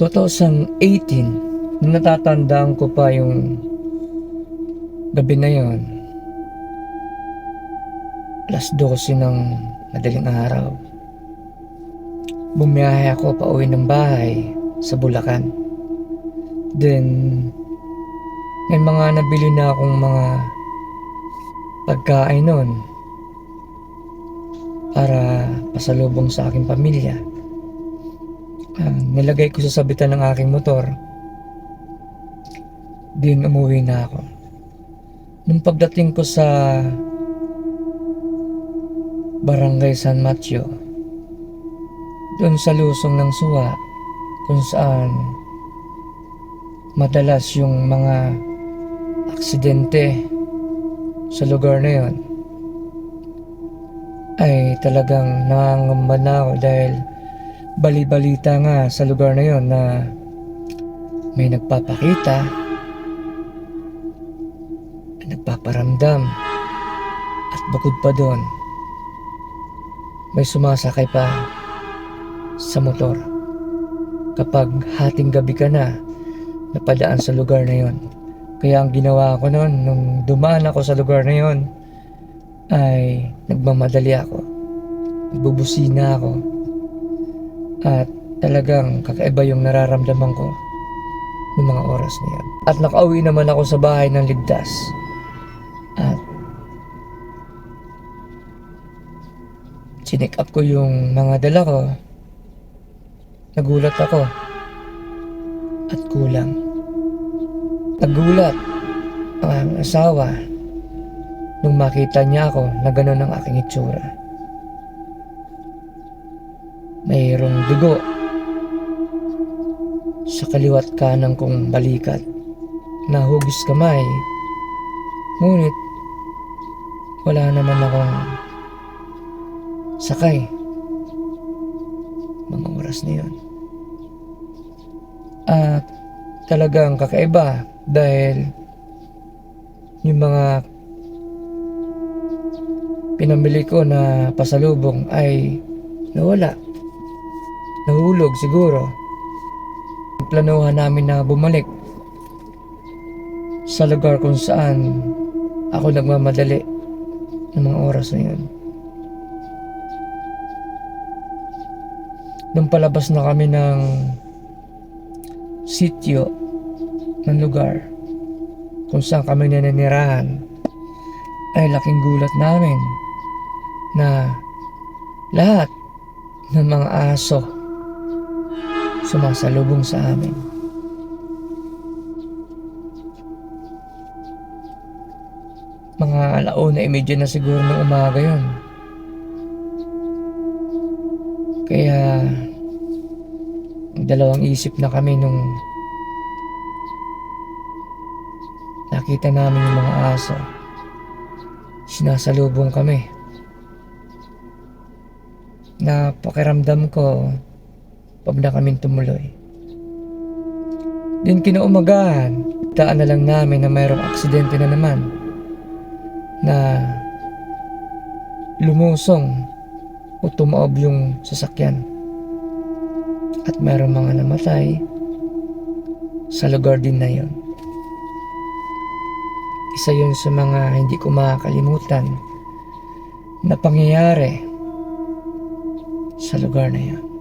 2018, nung natatandaan ko pa yung gabi na yon. Alas 12 ng madaling araw. Bumiyahe ako pa uwi ng bahay sa Bulacan. Then, may mga nabili na akong mga pagkain nun para pasalubong sa aking pamilya. Ah, nilagay ko sa sabitan ng aking motor. Din umuwi na ako. Nung pagdating ko sa Barangay San Mateo, doon sa lusong ng suwa, kung saan madalas yung mga aksidente sa lugar na yon ay talagang nangangamba na ako dahil bali-balita nga sa lugar na yon na may nagpapakita nagpaparamdam. At bukod pa doon may sumasakay pa sa motor. Kapag hating gabi ka na napadaan sa lugar na yon kaya ang ginawa ko noon nung dumaan ako sa lugar na yon ay nagmamadali ako. Nagbubusina ako at talagang kakaiba yung nararamdaman ko ng mga oras na yan. At nakauwi naman ako sa bahay ng ligtas. At sinik up ko yung mga dala ko. Nagulat ako. At kulang. Nagulat ang asawa nung makita niya ako na gano'n ang aking itsura. Mayroong dugo sa kaliwat kanan kong balikat. Nahugis kamay. Ngunit wala naman akong sakay. Mga oras na yun. At talagang kakaiba dahil yung mga pinamili ko na pasalubong ay nawala. Nahulog siguro. Planuhan namin na bumalik sa lugar kung saan ako nagmamadali ng mga oras na yun. Nung palabas na kami ng sityo ng lugar kung saan kami nananirahan ay laking gulat namin na lahat ng mga aso sumasalubong sa amin. Mga alauna imedya na siguro ng umaga yon. Kaya dalawang isip na kami nung nakita namin yung mga aso. Sinasalubong kami. Napakiramdam ko pag na kaming tumuloy. Din kinaumagahan, taan na lang namin na mayroong aksidente na naman na lumusong o tumaob yung sasakyan. At mayroong mga namatay sa lugar din na yon. Isa yun sa mga hindi ko makakalimutan na pangyayari sa lugar na yon.